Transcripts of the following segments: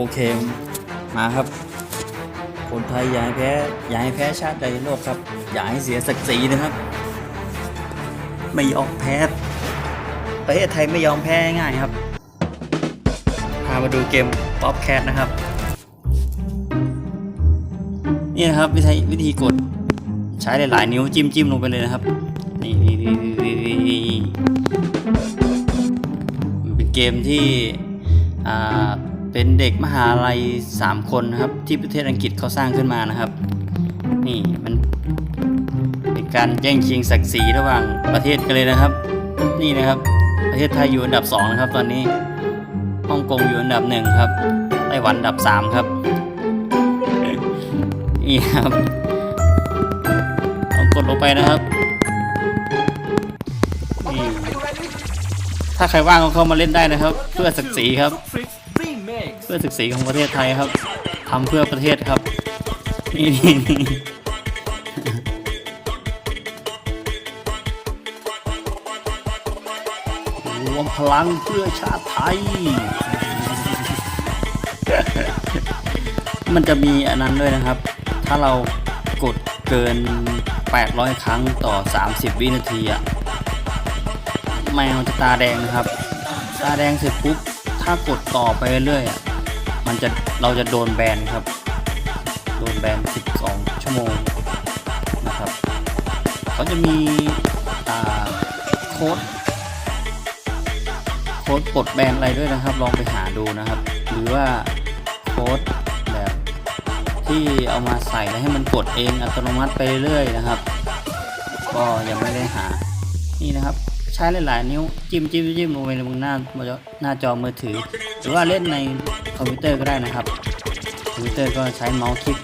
โอเค มาครับ คนไทยอย่าให้แพ้อย่าให้แพ้ชาติใดในโลกครับ อย่าให้เสียศักดิ์ศรีนะครับ ไม่ยอมแพ้ประเทศไทยไม่ยอมแพ้ง่ายครับ พามาดูเกมป๊อปแคทนะครับ นี่นะครับวิธีวิธีกดใช้หลายๆนิ้วจิ้มจิ้มลงไปเลยนะครับ นี่นี่นี่นี่นี่นี่มันเป็นเกมที่อ่า เป็นเด็กมหาลัยสามคนนะครับ ที่ประเทศอังกฤษเขาสร้างขึ้นมานะครับ นี่มันเป็นการแย่งชิงศักดิ์ศรีระหว่างประเทศกันเลยนะครับ นี่นะครับ ประเทศไทยอยู่อันดับสองนะครับ ตอนนี้ฮ่องกงอยู่อันดับหนึ่งครับไต้หวันอันดับสามครับนี่ครับต้องกดลงไปนะครับนี่ถ้าใครว่างก็เข้ามาเล่นได้นะครับ เพื่อศักดิ์ศรีครับ พื่อศักดิ์ศรีของประเทศไทยครับทำเพื่อประเทศครับนี่นี่นี่รวมพลังเพื่อชาติไทย มันจะมีอันนั้นด้วยนะครับ ถ้าเรากดเกิน 800 ครั้งต่อ 30 วินาทีอะแมวจะตาแดงนะครับ ตาแดงเสร็จปุ๊บ ถ้ากดต่อไปเรื่อยๆอะ มันจะเราจะโดนแบนครับ โดนแบน 12 ชั่วโมงนะครับเขาจะมีโค้ดโค้ดปลดแบนอะไรด้วยนะครับ ลองไปหาดูนะครับ หรือว่าโค้ดแบบที่เอามาใส่แล้วให้มันกดเองอัตโนมัติไปเรื่อยๆนะครับ ก็ยังไม่ได้หานี่นะครับ ใช้หลายๆนิ้วจิ้มจิ้มจิ้มลงไปบนหน้าหน้าจอมือถือ หรือว่าเล่นในคอมพิวเตอร์ก็ได้นะครับ คอมพิวเตอร์ก็ใช้เมาส์คลิก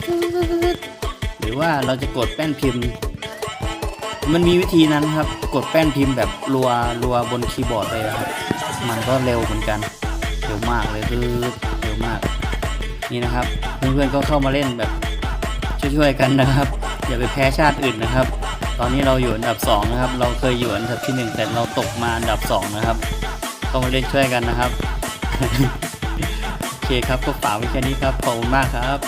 หรือว่าเราจะกดแป้นพิมพ์ มันมีวิธีนั้นครับ กดแป้นพิมพ์แบบรัวรัวบนคีย์บอร์ดเลยครับ มันก็เร็วเหมือนกัน เร็วมากเลยคือเร็วมาก นี่นะครับ เพื่อนๆก็เข้ามาเล่นแบบช่วยๆกันนะครับ อย่าไปแพ้ชาติอื่นนะครับ ตอนนี้เราอยู่อันดับสองนะครับ เราเคยอยู่อันดับที่หนึ่งแต่เราตกมาอันดับสองนะครับเข้ามาเล่นช่วยกันนะครับ โอเคครับก็ฝากไว้แค่นี้ครับ ขอบคุณมากครับ